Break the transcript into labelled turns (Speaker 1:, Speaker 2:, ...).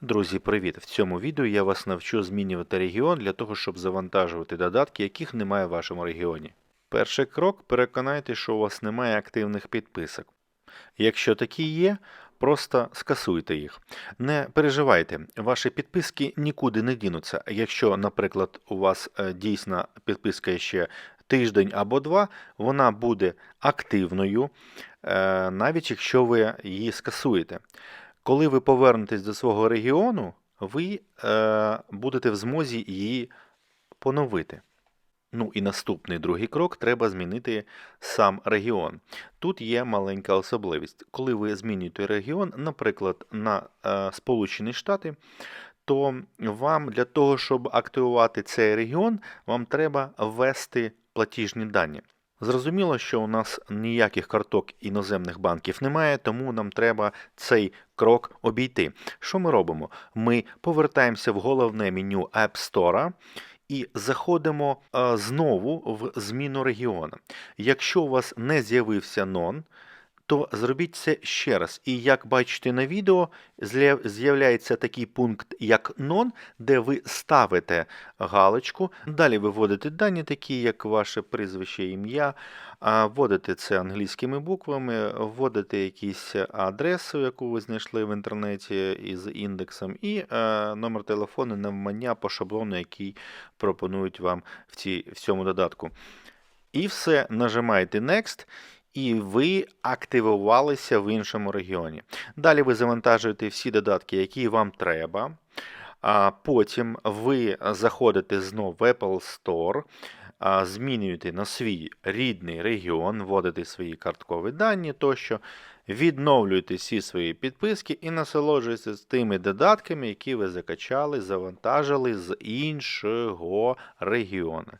Speaker 1: Друзі, привіт! В цьому відео я вас навчу змінювати регіон для того, щоб завантажувати додатки, яких немає в вашому регіоні. Перший крок переконайтеся, що у вас немає активних підписок. Якщо такі є, просто скасуйте їх. Не переживайте, ваші підписки нікуди не дінуться. Якщо, наприклад, у вас е, дійсна підписка ще тиждень або два, вона буде активною, е, навіть якщо ви її скасуєте. Коли ви повернетесь до свого регіону, ви е, будете в змозі її поновити. Ну і наступний другий крок треба змінити сам регіон. Тут є маленька особливість. Коли ви змінюєте регіон, наприклад, на е, Сполучені Штати, то вам для того, щоб активувати цей регіон, вам треба ввести платіжні дані. Зрозуміло, що у нас ніяких карток іноземних банків немає, тому нам треба цей крок обійти. Що ми робимо? Ми повертаємося в головне меню App Store і заходимо е, знову в зміну регіону. Якщо у вас не з'явився нон, то зробіть це ще раз. І як бачите на відео, з'являється такий пункт, як нон, де ви ставите галочку. Далі ви вводите дані, такі як ваше прізвище, ім'я, вводите це англійськими буквами, вводите якусь адресу, яку ви знайшли в інтернеті із індексом, і е, номер телефону навмання по шаблону, який пропонують вам в цьому додатку. І все, нажимаєте Next, і ви активувалися в іншому регіоні. Далі ви завантажуєте всі додатки, які вам треба. А потім ви заходите знов в Apple Store, змінюєте на свій рідний регіон, вводите свої карткові дані тощо, відновлюєте всі свої підписки і насолоджуєтеся тими додатками, які ви закачали, завантажили з іншого регіону.